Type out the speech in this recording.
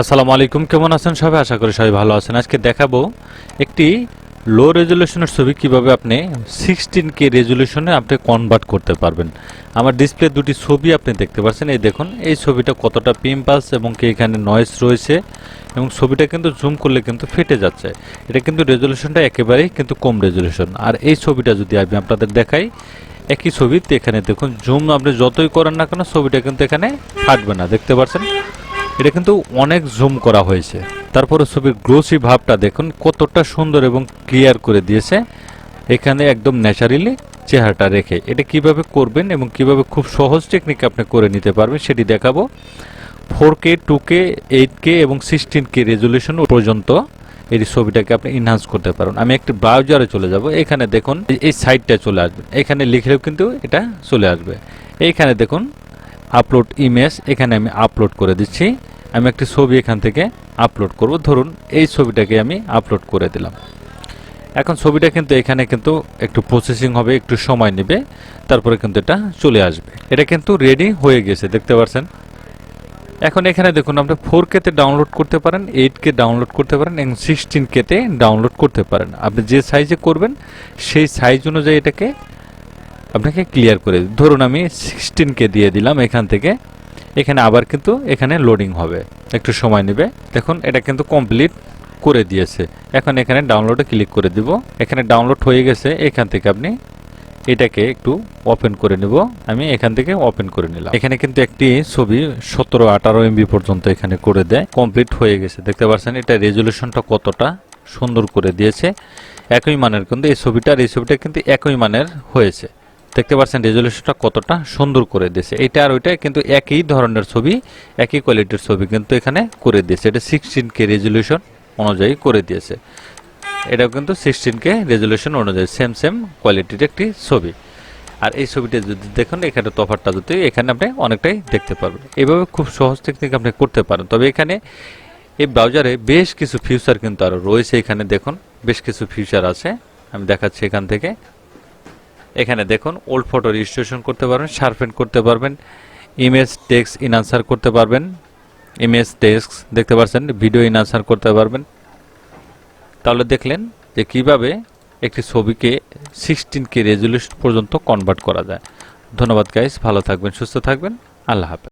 আসসালামু আলাইকুম, কেমন আছেন সবাই? আশা করি সবাই ভালো আছেন। আজকে দেখাবো একটি লো রেজলিউশনের ছবি, কীভাবে আপনি সিক্সটিন কে রেজলিউশনে আপনি কনভার্ট করতে পারবেন। আমার ডিসপ্লে দুটি ছবি আপনি দেখতে পাচ্ছেন। এই দেখুন, এই ছবিটা কতটা পিম্পাস এবং কি এখানে নয়েস রয়েছে এবং ছবিটা কিন্তু জুম করলে কিন্তু ফেটে যাচ্ছে। এটা কিন্তু রেজলিউশনটা একেবারেই কিন্তু কম রেজলিউশন আর এই ছবিটা যদি আমি আপনাদের দেখাই, একই ছবিতে এখানে দেখুন জুম আপনি যতই করেন না কেন, ছবিটা কিন্তু এখানে ফাটবে না। দেখতে পাচ্ছেন? এটা কিন্তু অনেক জুম করা হয়েছে। তারপরে ছবির গ্লোসি ভাবটা দেখুন, কতটা সুন্দর এবং ক্লিয়ার করে দিয়েছে। এখানে একদম ন্যাচারালি চেহারাটা রেখে। এটা কীভাবে করবেন এবং কীভাবে খুব সহজ টেকনিক আপনি করে নিতে পারবেন সেটি দেখাবো। Four K two K eight K এবং সিক্সটিন কে রেজলিউশন পর্যন্ত এই ছবিটাকে আপনি ইনহান্স করতে পারেন। আমি একটি ব্রাউজারে চলে যাব। এখানে দেখুন, এই- সাইটটা চলে আসবে। এখানে লিখলেও কিন্তু এটা চলে আসবে। এইখানে দেখুন আপলোড ইমেজ এখানে আমি আপলোড করে দিচ্ছি। আমি একটি ছবি এখান থেকে আপলোড করব। ধরুন, এই ছবিটাকে আমি আপলোড করে দিলাম। এখন ছবিটা কিন্তু এখানে কিন্তু একটু প্রসেসিং হবে, একটু সময় নেবে, তারপরে কিন্তু এটা চলে আসবে। এটা কিন্তু রেডি হয়ে গেছে, দেখতে পাচ্ছেন? এখন এখানে দেখুন, আপনি ফোর কেতে ডাউনলোড করতে পারেন এইট কে ডাউনলোড করতে পারেন, এবং সিক্সটিন কেতে ডাউনলোড করতে পারেন। আপনি যে সাইজে করবেন, সেই সাইজ অনুযায়ী এটাকে আপনাকে ক্লিয়ার করে। ধরুন আমি সিক্সটিনকে দিয়ে দিলাম এখান থেকে। এখানে আবার কিন্তু এখানে লোডিং হবে। একটু সময় নেবে। দেখুন, এটা কিন্তু কমপ্লিট করে দিয়েছে। এখন এখানে ডাউনলোডে ক্লিক করে দিব। এখানে ডাউনলোড হয়ে গেছে। এখান থেকে আপনি এটাকে একটু ওপেন করে নেব। আমি এখান থেকে ওপেন করে নিলাম। এখানে কিন্তু একটি ছবি সতেরো আঠারো এমবি পর্যন্ত এখানে করে দেয়। কমপ্লিট হয়ে গেছে। দেখতে পাচ্ছেন, এটা রেজলিউশনটা কতটা সুন্দর করে দিয়েছে। একই মানের কিন্তু এই ছবিটা, আর এই ছবিটা কিন্তু একই মানের হয়েছে। দেখতে পাচ্ছেন রেজলিউশনটা কতটা সুন্দর করে দিয়েছে। এটা আর ওইটা কিন্তু একই ধরনের ছবি, একই কোয়ালিটির ছবি কিন্তু এখানে করে দিয়েছে। এটা সিক্সটিন কে রেজলিউশন অনুযায়ী করে দিয়েছে। এটাও কিন্তু সিক্সটিন কে রেজলিউশন অনুযায়ী সেম সেম কোয়ালিটির একটি ছবি। আর এই ছবিটা যদি দেখুন, এখানে তফাতটা যদি এখানে আপনি অনেকটাই দেখতে পারবেন। এভাবে খুব সহজ টেকনিক আপনি করতে পারেন। তবে এখানে এই ব্রাউজারে বেশ কিছু ফিউচার কিন্তু আরও রয়েছে। এখানে দেখুন, বেশ কিছু ফিউচার আছে। আমি দেখাচ্ছি এখান থেকে। এখানে দেখুন ওল্ড ফটো রেজিস্ট্রেশন করতে পারবেন শার্পেন করতে পারবেন ইমেজ টেক্সট ইনআনসার করতে পারবেন ইমেজ টেক্সট দেখতে পাচ্ছেন ভিডিও ইনআনসার করতে পারবেন। তাহলে দেখলেন যে কীভাবে একটি ছবিকে সিক্সটিন কে রেজলিউশন পর্যন্ত কনভার্ট করা যায়। ধন্যবাদ গাইস ভালো থাকবেন, সুস্থ থাকবেন, আল্লাহ হাফেজ।